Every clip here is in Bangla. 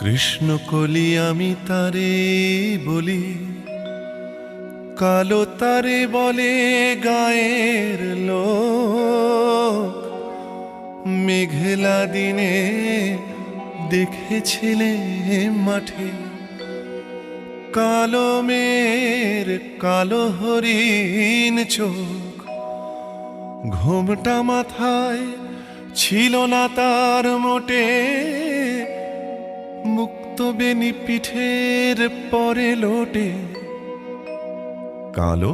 কৃষ্ণ কলি আমি তারে বলি, কালো তারে বলে গায়ের লোক। মেঘলা দিনে দেখেছিলে মাঠে, কালো মের কালো হরিণ চোখ। ঘোমটা মাথায় ছিল না তার মোটে বেনি পিঠের পরে লোটে। কালো?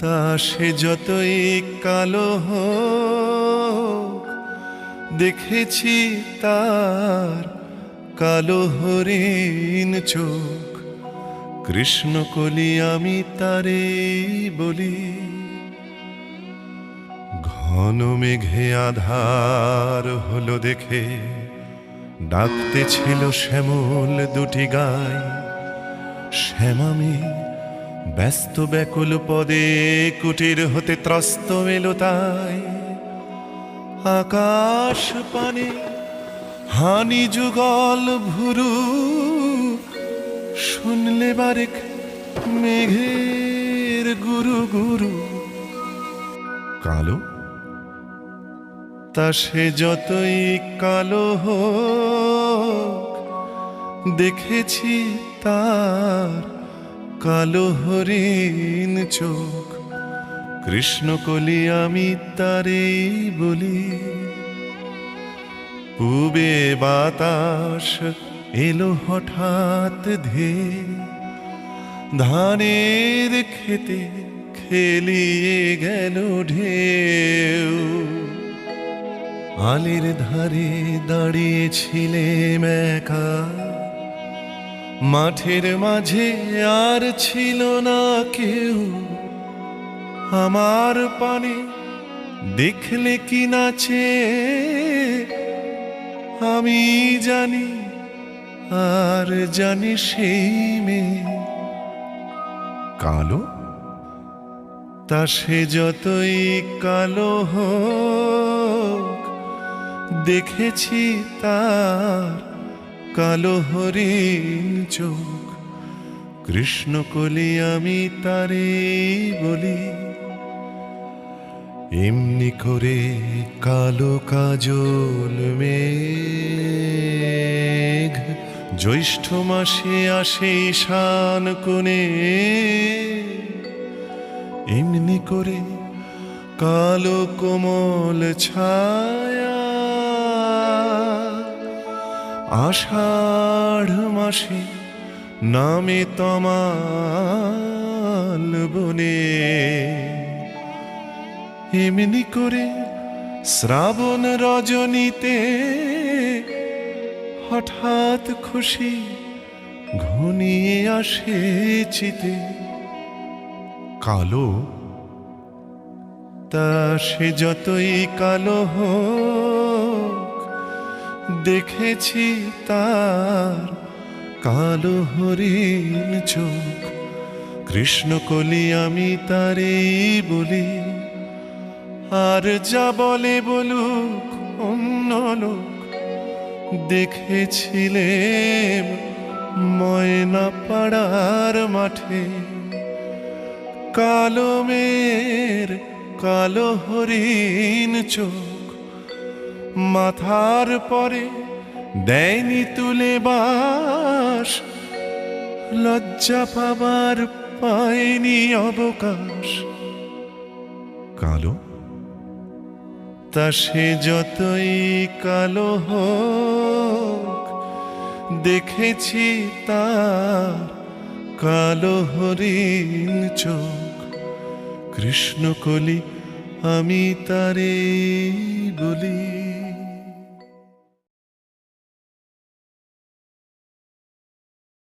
তা সে যতই কালো দেখেছি তার কালো হরিণ চোখ। কৃষ্ণ কলি আমি তারে বলি, ঘন মেঘে আধার হলো দেখে। ডাকতে ছিল শ্যামল দুটি গায় শ্যামামি ব্যস্ত ব্যাকুল পদে কুটির হতে ত্রস্ত এলো তাই। আকাশ পানে হানি যুগল ভুরু, শুনলে বারেক মেঘের গুরু গুরু। কালো তা সে যতই কালো হোক, দেখেছি তার কালো হরিণ চোখ। কৃষ্ণ কলি আমি তারে বলি, পূবে বাতাস এলো হঠাৎ ধে ধানের খেতে খেলিয়ে গেল ঢেউ। আলির ধারে দাঁড়িয়েছিলেম একা মাঠের মাঝে আর ছিল না কেউ। আমার পানে দেখলে কি নাচে? আমি জানি, আর জানি সেই মেয়ে। কালো? তা সে যতই কালো হোক দেখেছি তার কালো হরিণ চোখ। কৃষ্ণ কলি আমি তারে বলি, এমনি করে কালো কাজল মেঘ। জ্যৈষ্ঠ মাসে আসে ঈশান কোণে, এমনি করে কালো কোমল ছায়া আষাঢ় মাসে নামে তমাল বনে। এমনি করে শ্রাবণ রজনীতে হঠাৎ খুশি ঘনিয়ে আসে চিতে। কালো, তা সে যতই কালো হোক দেখেছি তার কালো হরিণ চোখ। কৃষ্ণ কলি আমি তারে বলি, আর যা বলে বলুক অন্য লোক। দেখেছিলেম ময়না পাড়ার মাঠে, কালো মের কালো হরিণ চোখ। মাথার পরে দেয়নি তুলে বাস। লজ্জা পাবার পায়নি অবকাশ। কালো? তা সে যতই কালো হোক, দেখেছি তার কালো হরিণ চোখ। কৃষ্ণ কলি আমি তারে বলি।